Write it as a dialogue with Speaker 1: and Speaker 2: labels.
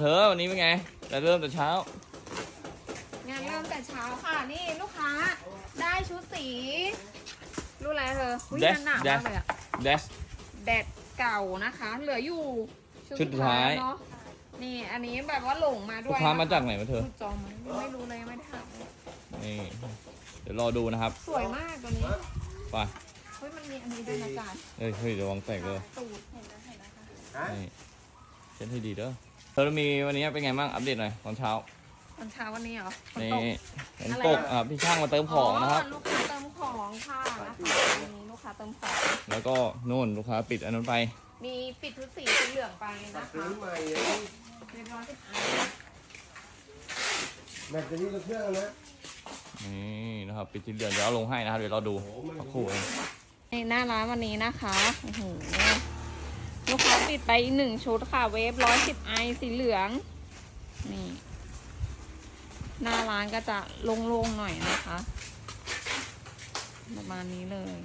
Speaker 1: เธอวันนี้เป็นไงแต่เริ่มแต่เช้า
Speaker 2: งานเริ่มแต่เช้าค่ะ นี่ลูกค้าได้ชุดสีรู้อะไรเธออุ้ย
Speaker 1: Dash
Speaker 2: งานหนามากเลยอะ
Speaker 1: เดส
Speaker 2: แดดเก่านะคะ เหลืออยู่
Speaker 1: ชุดสุดท้าย
Speaker 2: เนาะนี่อันนี้แบบว่าหลงมาด้
Speaker 1: ลู
Speaker 2: ว
Speaker 1: ก
Speaker 2: ย
Speaker 1: ค้ามา
Speaker 2: นะคะ
Speaker 1: จากไหนมาเธอ
Speaker 2: ชุดจอมไหมไม่รู้เลยยังไม่ได้ถามเลย
Speaker 1: นี่เดี๋ยวรอดูนะครับ
Speaker 2: สวยมากตัวนี้
Speaker 1: ไป
Speaker 2: เฮ้ยมันมีอันนี้ด้วยนะจ๊ะ
Speaker 1: เฮ้ยเฮ้ยระวังแตกเลย
Speaker 2: ตูดเห็นแล้วเห็นแล้วค่ะ
Speaker 1: นี่ เช็ดให้ดีเด้อเธอมีวันนี้เป็นไงบ้างอัปเดตหน่อยตอนเช้า
Speaker 2: ตอนเช้าวันนี้เหรอฝน
Speaker 1: นี่
Speaker 2: ตก
Speaker 1: เห็น
Speaker 2: อะไร
Speaker 1: ตก
Speaker 2: อะ
Speaker 1: อ่าพี่ช่างมาเติมของนะครับ
Speaker 2: ลูกค้าเติมของค่ะนะคะวันนี้ลูกค้าเติมของ
Speaker 1: แล้วก็นู่นลูกค้าปิดอันนั้นไป
Speaker 2: มีปิดชุดสีสีเหลืองไปนะคะ
Speaker 3: ซื้อใหม่
Speaker 2: เรียบร้อยสิบอัน
Speaker 3: แบตเตอรี่รถเครื่องนะ
Speaker 1: นี่นะครับปิดที่เหลืองเดี๋ยวเอาลงให้นะครับเดี๋ยวเราดูสักครู่เอง
Speaker 2: ในหน้าร้านวันนี้นะคะโอ้โห ลูกค้าปิดไปอีกหนึ่งชุดค่ะ เวฟร้อยสิบไอสีเหลือง นี่ หน้าร้านก็จะโล่งๆหน่อยนะคะ ประมาณนี้เลย